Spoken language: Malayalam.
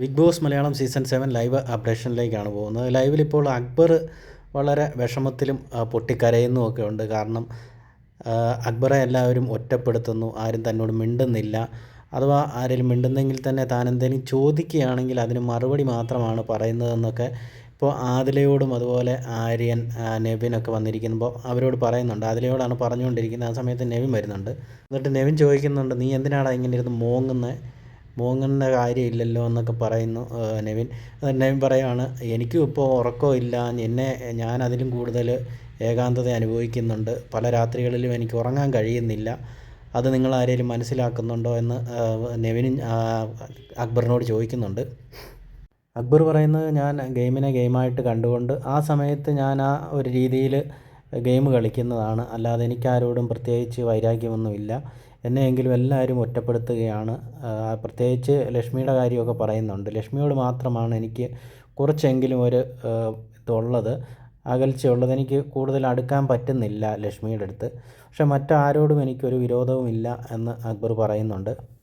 Bigg Boss Malayalam season seven live അപ്ഡേഷനിലേക്കാണ് പോകുന്നത്. ലൈവിൽ ഇപ്പോൾ അക്ബർ വളരെ വിഷമത്തിലും ആ, പൊട്ടിക്കരയുന്നുമൊക്കെ ഉണ്ട്. കാരണം അക്ബറെ എല്ലാവരും ഒറ്റപ്പെടുത്തുന്നു. ആരും തന്നോട് മിണ്ടുന്നില്ല. അഥവാ ആരെങ്കിലും മിണ്ടുന്നെങ്കിൽ തന്നെ താൻ എന്തെങ്കിലും ചോദിക്കുകയാണെങ്കിൽ അതിന് മറുപടി മാത്രമാണ് പറയുന്നതെന്നൊക്കെ ഇപ്പോൾ ആദിലയോടും അതുപോലെ ആര്യൻ നെവിനൊക്കെ വന്നിരിക്കുമ്പോൾ അവരോട് പറയുന്നുണ്ട്. ആദിലയോടാണ് പറഞ്ഞുകൊണ്ടിരിക്കുന്നത്. ആ സമയത്ത് നെവിൻ വരുന്നുണ്ട്. എന്നിട്ട് നെവിൻ ചോദിക്കുന്നുണ്ട് നീ എന്തിനാണ് ഇങ്ങനെ ഇരുന്ന് മോങ്ങുന്നത് മോങ്ങുന്ന കാര്യമില്ലല്ലോ എന്നൊക്കെ പറയുന്നു നെവിൻ. നെവിൻ പറയുകയാണ് എനിക്കും ഇപ്പോൾ ഉറക്കമില്ല എന്നെ ഞാൻ അതിലും കൂടുതൽ ഏകാന്തത അനുഭവിക്കുന്നുണ്ട്. പല രാത്രികളിലും എനിക്ക് ഉറങ്ങാൻ കഴിയുന്നില്ല. അത് നിങ്ങൾ ആരെങ്കിലും മനസ്സിലാക്കുന്നുണ്ടോ? എന്ന് നെവിനും അക്ബറിനോട് ചോദിക്കുന്നുണ്ട്. അക്ബർ പറയുന്നത് ഞാൻ ഗെയിമിനെ ഗെയിമായിട്ട് കണ്ടുകൊണ്ട് ആ സമയത്ത് ഞാൻ ആ ഒരു രീതിയിൽ ഗെയിം കളിക്കുന്നതാണ്. അല്ലാതെ എനിക്കാരോടും പ്രത്യേകിച്ച് വൈരാഗ്യമൊന്നുമില്ല. എന്നെയെങ്കിലും എല്ലാവരും ഒറ്റപ്പെടുത്തുകയാണ്. പ്രത്യേകിച്ച് ലക്ഷ്മിയുടെ കാര്യമൊക്കെ പറയുന്നുണ്ട്. ലക്ഷ്മിയോട് മാത്രമാണ് എനിക്ക് കുറച്ചെങ്കിലും ഒരു ഇതുള്ളത്. അകൽച്ചയുള്ളത്. എനിക്ക് കൂടുതൽ അടുക്കാൻ പറ്റുന്നില്ല ലക്ഷ്മിയുടെ അടുത്ത്. പക്ഷെ മറ്റാരോടും എനിക്കൊരു വിരോധവുമില്ല എന്ന് അക്ബർ പറയുന്നുണ്ട്.